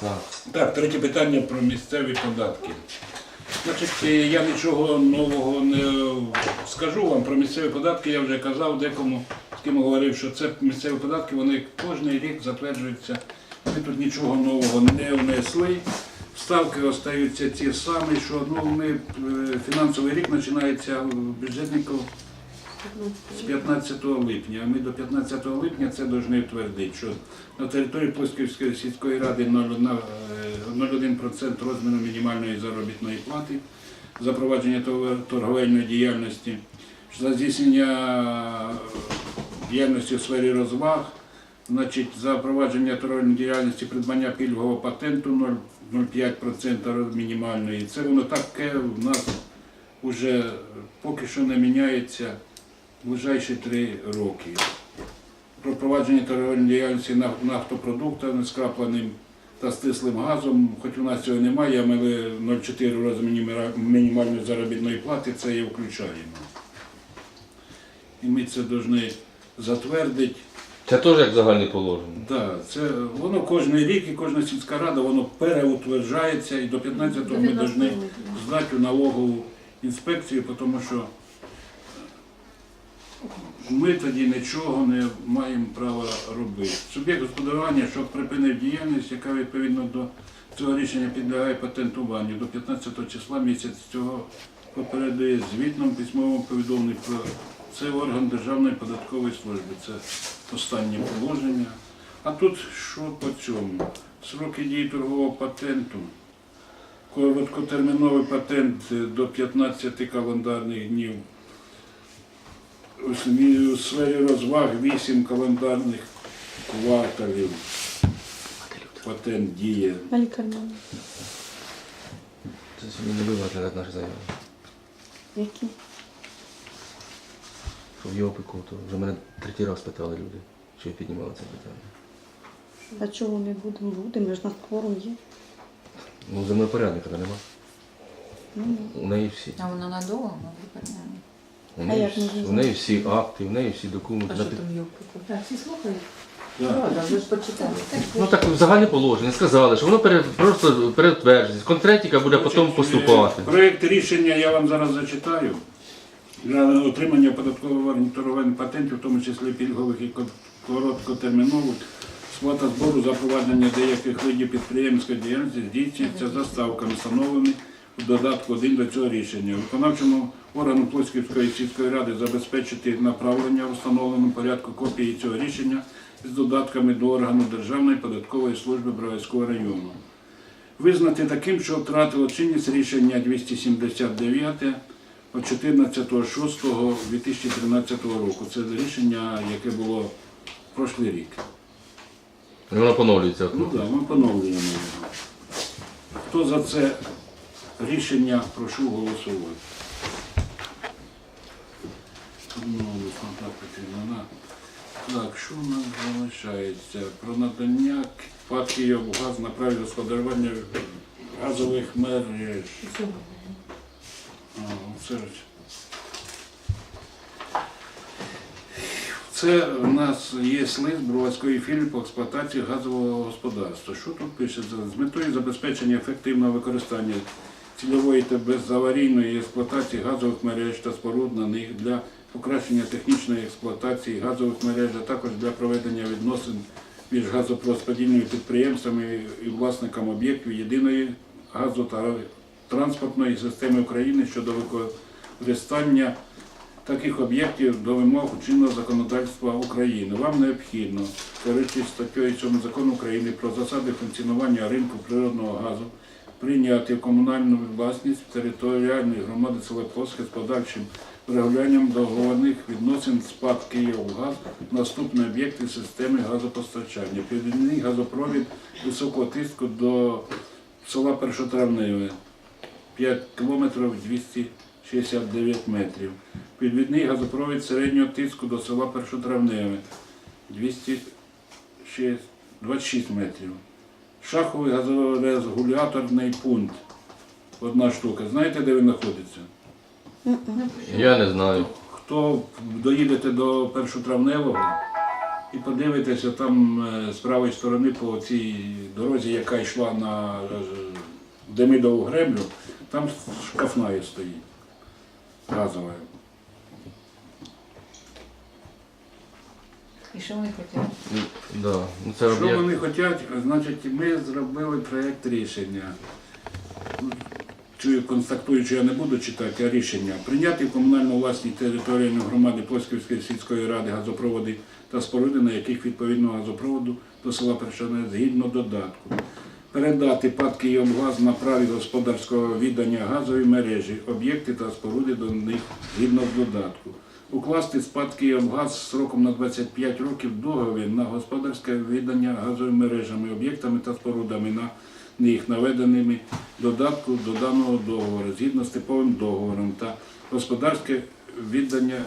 Так. Третє питання про місцеві податки. Значить, е, я нічого нового не скажу вам про місцеві податки. Я вже казав декому, з ким говорив, що це місцеві податки, вони кожен рік затверджуються. Ми тут нічого нового не внесли. Ставки остаються ті самі, що ну, ми, е, фінансовий рік починається бюджетників з 15 липня. Ми до 15 липня це повинні утвердити, що на території Плосківської сільської ради 0,1% е, 0,1% розміру мінімальної заробітної плати, запровадження торговельної діяльності, за здійснення діяльності у сфері розваг, значить, запровадження торговельної діяльності, придбання пільгового патенту 0,05% мінімальної. Це воно таке в нас вже поки що не міняється ближайші три роки. Про провадження торговельної діяльності наф- нафтопродуктами, скрапленим та стислим газом, хоч у нас цього немає, ми 0,4 розмір мінімера- мінімальної заробітної плати, це і включаємо. І ми це повинні затвердити. Це теж як загальне положення. Да, це воно кожен рік і кожна сільська рада воно переутверджається і до 15-го ми повинні здати у налогову інспекцію, тому що ми тоді нічого не маємо права робити. Суб'єкт господарювання, що припинив діяльність, яка відповідно до цього рішення підлягає патентуванню до 15 числа місяць цього попередує звітном письмовому повідомленні про це орган Державної податкової служби. Це останнє положення. А тут що по цьому? Сроки дії торгового патенту. Короткотерміновий патент до 15 календарних днів. У сфері розваг 8 календарних кварталів. Патент діє. Це сьогодні не навіть наші заяви. Які? Що в його пику, то вже мене третій раз питали люди, що я піднімала це питання. А чого не будемо? Будемо, ж нас кворум є. Ну, землепорядника нема. Ну, У неї всі. А воно надовго, ну, лікарняне. У неї, як всі- можна у неї всі акти, у неї всі документи. А що там юбки? Так, всі слухають? Правда, ви ж почитали. Ну так в загальне положення сказали, що воно пере, просто перетверджується. Конкретика буде потім поступати. Проект рішення я вам зараз зачитаю. Для отримання податкового торговельних патентів, в тому числі пільгових і короткотермінових, сплата збору за провадження деяких видів підприємської діяльності здійснюється за ставками, встановленими додатку 1 до цього рішення. Виконавчому органу Плосківської сільської ради забезпечити направлення в встановленому порядку копії цього рішення з додатками до органу Державної податкової служби Броварського району. Визнати таким, що втратило чинність рішення 279 14.06.2013 року. Це рішення, яке було прошлий рік. Воно поновлюється. Ну так, да, ми поновлюємо його. Хто за це рішення, прошу голосувати. Так, що у нас залишається? Про надання ПАД «Київгаз» на праві господарювання газових мереж. Це у нас є лист Броварської філії по експлуатації газового господарства. Що тут пишеться? З метою забезпечення ефективного використання цільової та безаварійної експлуатації газових мереж та споруд на них для покращення технічної експлуатації газових мереж, а також для проведення відносин між газорозподільними підприємствами і власниками об'єктів єдиної газотранспортної системи України щодо використання таких об'єктів до вимог чинного законодавства України. Вам необхідно, керуючись статтею 7 закону України про засади функціонування ринку природного газу, прийняти комунальну власність територіальної громади села з подальшим врегулюванням договорних відносин з ПАД «Київгаз» наступні об'єкти системи газопостачання. Південний газопровід високого тиску до села Першотравневе 5 кілометрів 269 метрів. Підвідний газопровід середнього тиску до села Першотравневе 226 метрів. Шаховий газорегуляторний пункт. Одна штука. Знаєте, де він знаходиться? Я не знаю. Хто доїдете до першотравневого, і подивитеся там е, з правої сторони по цій дорозі, яка йшла на е, Демидову греблю, там шкафна стоїть. Газова. І що вони хочуть? Да. Ну, це Що об'єкт. вони хочуть? Значить, ми зробили проєкт рішення. Чую, констатую, що я не буду читати, а рішення. Прийняти в комунальну власність територіальної громади Плосківської сільської ради газопроводи та споруди, на яких відповідного газопроводу до села Першане згідно додатку. Передати ПАД «Київгаз» на праві господарського віддання газової мережі, об'єкти та споруди до них згідно з додатку. Укласти з ПАД «Київгаз» сроком на 25 років договір на господарське віддання газовими мережами, об'єктами та спорудами на них, наведеними додатку до даного договору, згідно з типовим договором та господарське віддання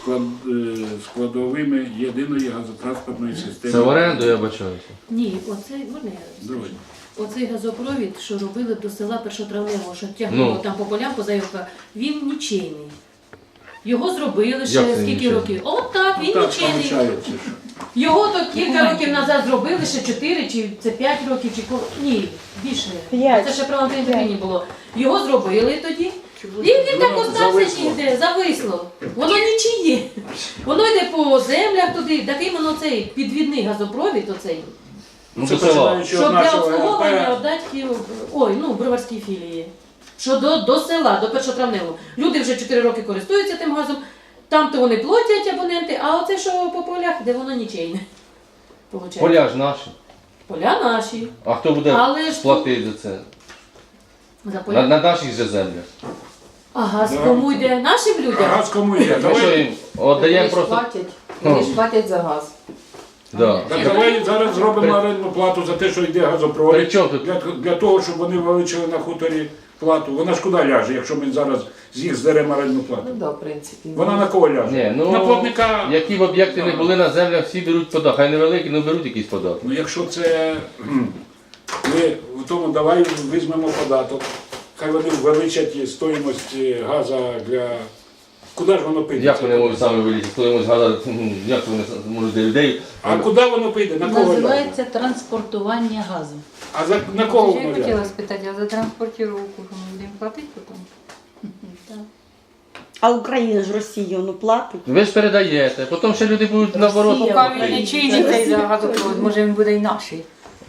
склад, е, складовими єдиної газотранспортної системи. Це в оренду, я бачаюся. Ні, оцей, можна я Давай. Оцей газопровід, що робили до села Першотравневого, що тягнуло Ну. там по полям, по заявках, він нічийний. Його зробили ще Як це скільки років. От так, він Так, нічийний. виходить. Його то кілька років назад зробили, ще 4 чи це 5 років, чи ко- ні, більше. П'ять. Це ще при Валентині було. Його зробили тоді. І він так остався зависло. ніде, зависло. Воно нічиє. Воно йде по землях туди, такий воно цей підвідний газопровід, оцей. Ну, Це до села. починаючи від Щоб для нашого обслуговування ГРП, віддати ой, ну, броварській філії. Що до, до села, до першотравневого. Люди вже 4 роки користуються тим газом, там то вони платять абоненти, а оце що по полях, де воно нічийне. Получається. Поля ж наші. Поля наші. А хто буде Але ж платити за це? За На, поля. на наших же землях. А газ Да. кому йде? Нашим а людям? газ кому? Ми що Давай, їм віддаємо Вони ж просто. платять, вони ж платять за газ. Да. так давай зараз зробимо орендну плату за те, що йде газопровід. При чому тут? Для, для того, щоб вони вилучили на хуторі плату. Вона ж куди ляже, якщо ми зараз з їх здеремо орендну плату? Ну да, в принципі. Вона на кого ляже? Ні, ну, на платника. Які б об'єкти не були на землях, всі беруть податок. Хай невеликі, але беруть якийсь податок. Ну якщо це кхм, ми в тому давай візьмемо податок. Хай вони величать стоїмость е, газу для. Куди ж воно піде? Як вони можуть самі вилізти, коли можуть згадати, м, як вони можуть для людей. А куди воно піде? На кого ляже? Називається транспортування газу. А за на кого Я воно ляже? хотіла спитати, а за транспортировку що ми будемо платити потім? А Україна ж Росію ну платить. Ви ж передаєте, потім ще люди будуть наоборот. Росія. Поки він не чинить цей за газопровод, може він буде і наший.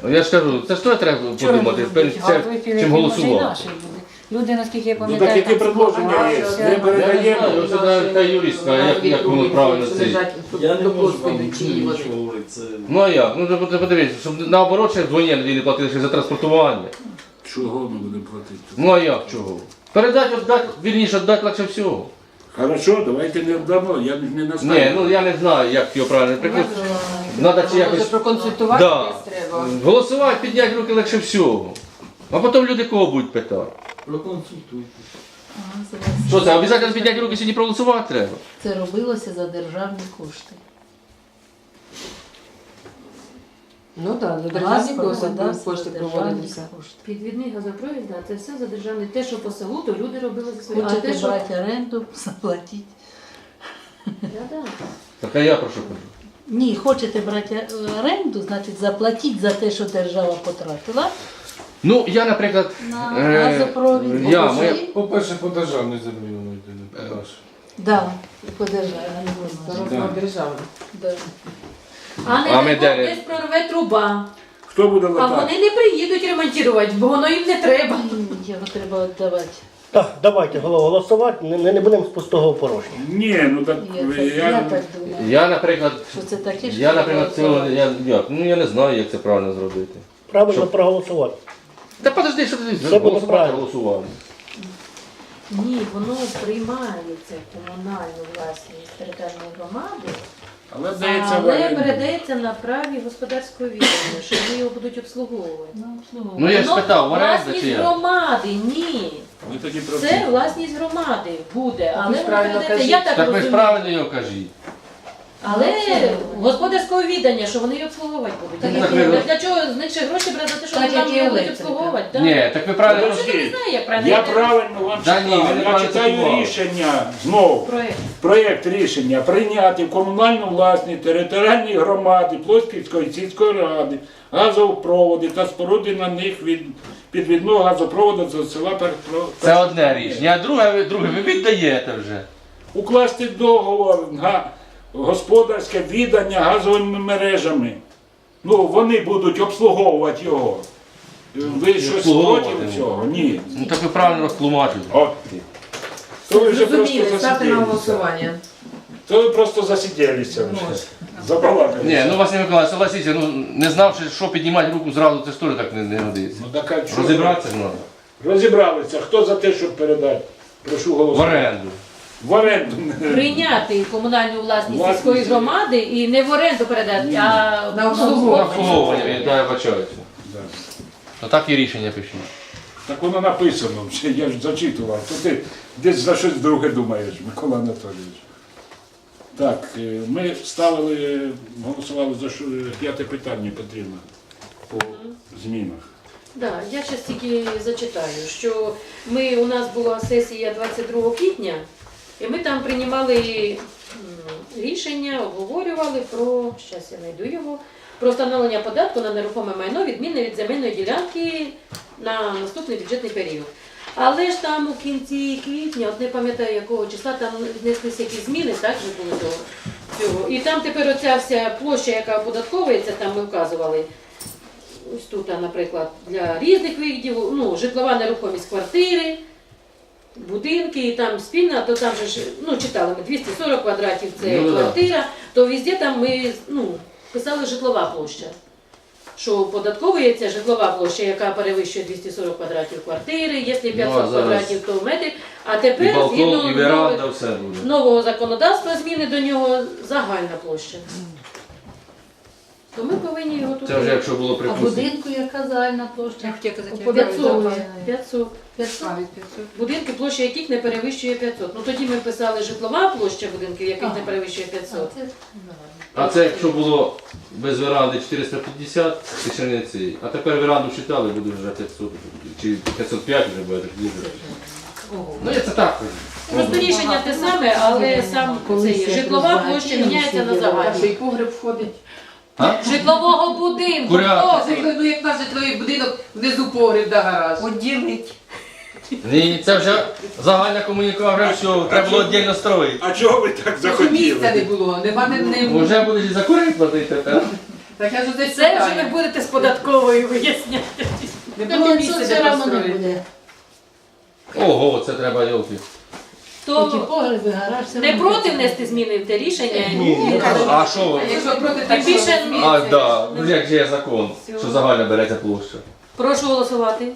Я ж кажу, це ж то треба Чого він подумати, буде перед це- Газовий чим може і голосувати. наший буде. Люди, наскільки я Ну пам'ятаю, так які там предложення є? складалося- Ми Я не передаємо. знаю, ось та, юристка, як, як воно правильно це. Я не можу вам нічого говорити. Це Ну а як? Ну ти подивіться, щоб наоборот ще двоє людей не платили ще за транспортування. Чого ми будемо платити? Ну а як чого? Передати, віддати, вірніше, віддати легше всього. Хорошо, давайте не вдамо, я не Ні, настаю. ну я не знаю, як його правильно прикрити. Надо чи якось проконсультувати Да. треба. голосувати, підняти руки легше всього. А потім люди кого будуть питати. проконсультуйте. Ага, Що це, обов'язково підняти руки сьогодні проголосувати треба? Це робилося за державні кошти. Ну так, за державні кошти кошти за державні проводилися. кошти. Підвідний газопровід, да, це все за державний. Те, що по селу, то люди робили за свої. А Хочете що... брати оренду, заплатіть. Да-да. Так а я про що кажу? Ні, хочете брати оренду, значить заплатіть за те, що держава потратила Ну, я, наприклад, на Е, газопровід. я, моя- По-перше, по державній землі воно йде, не по нашій. Да, і по державі, не воно. Да. державні. Да. А не А ми дай десь прорве труба. Хто буде А латати? вони не приїдуть ремонтувати, бо воно їм не треба. Його треба віддавати. Так, давайте голова голосувати, не, не, будемо з пустого порожня. Ні, ну так Я, так- я, я так думаю, я, наприклад, що це таке, що я, наприклад, цього, я, як, ну я не знаю, як це правильно зробити. Правильно проголосувати. Та подожди, що ти Це буде правильно. голосували. Ні, воно приймається в комунальну власність територіальної громади, але здається, але передається на праві господарського відділу, що вони його будуть обслуговувати. Ну. Ну я ж Воно спитав, оренда чи власність як? громади, ні. Ви тоді Це власність громади буде, але ж воно правильно передається. кажіть. Я так Так ви ж розумію. правильно його кажіть. Але господарського віддання, що вони її обслуговувати будуть. Так, Так, для чого з них ще гроші брати за те, що Так, вони там і її будуть електрика. обслуговувати? так? Ні, так ви правильно. Подожди. Я не знаю, як правильно. Я правильно вам Да ні, читав. не Я правильно читаю рішення знову. Проект. Проєкт рішення прийняти в комунальну власність територіальні громади Плосківської сільської ради, газопроводи та споруди на них від підвідного газопроводу до села Перпро. Це одне рішення, а друге, ви- друге ви віддаєте вже. Укласти договор на господарське віддання газовими мережами. Ну, вони будуть обслуговувати його. Ви щось проти цього? Ні. Ну так ви правильно розтлумачуєте. От. То ви вже просто Зрозуміли, ставте на засиділися. голосування. То ви просто засиділися вже. Забалакалися. Ні, ну Василь Миколаївич, согласіться, ну не знавши, що піднімати руку зразу, це ж теж так не, не годиться. Ну, так, а? Розібратися треба. Розібралися. Хто за те, щоб передати? Прошу В голосувати. оренду. В оренду. Прийняти комунальну власність Власність. сільської громади і не в оренду передати, а На обслуговування. Обслуговування, да, я бачаю. Да. То так і рішення пишіть. Так воно написано, вже, я ж зачитував. То ти десь за щось друге думаєш, Микола Анатолійович. Так, е, ми ставили, голосували за що п'яте питання потрібно по змінах. Да, я зараз тільки зачитаю, що ми, у нас була сесія 22 квітня, і ми там приймали рішення, обговорювали про, зараз я знайду його, про встановлення податку на нерухоме майно, відмінне від земельної ділянки на наступний бюджетний період. Але ж там у кінці квітня, от не пам'ятаю якого числа, там внеслися якісь зміни, так же було до цього. І там тепер оця вся площа, яка оподатковується, там ми вказували, ось тут, наприклад, для різних видів, ну, житлова нерухомість квартири, будинки, і там спільна, то там же ж, ну, читали ми 240 квадратів це Ну, да. квартира, то везде там ми ну, писали житлова площа. Що оподатковується житлова площа, яка перевищує 240 квадратів квартири, якщо 500 Ну, зараз квадратів, то метр. А І тепер балкон, і нових- веранда, все буде. нового законодавства зміни до нього загальна площа. То ми повинні його тут Це вже якщо було А припустимо. будинку яка загальна площа? Я хотіла казати, по 500. 500. 500. А, від 500. Будинки, площа яких не перевищує 500. Ну тоді ми писали житлова площа будинків, яких не Ага. перевищує 500. це загальна. А це якщо було без веранди 450 тисячниці, а тепер веранду вважали, буде вже 500, чи 505 вже буде. так. Ну я це так. Просто рішення те саме, але сам це є. житлова площа міняється на всі А загальну. ще й погреб входить. Житлового будинку. Курятник. хто ви? Ну як наш житловий будинок, внизу погреб да гараж. Поділить. Ні, це вже загальна комунікація, все, треба було віддільно строїти. А чого ви так Місця не захотіли? було, нема не, не Вже будеш і за курей платити тепер. Так я ж десь Це вже ви будете з податковою виясняти. Не було 500 місця, де не построїти. буде. Ого, це треба йолки. То погреби, гараж, все не одно проти внести зміни в те рішення? Ні, А що ви? А якщо проти Тим так більше- А, да, ну як же є закон, що загальна береться площа. Прошу голосувати.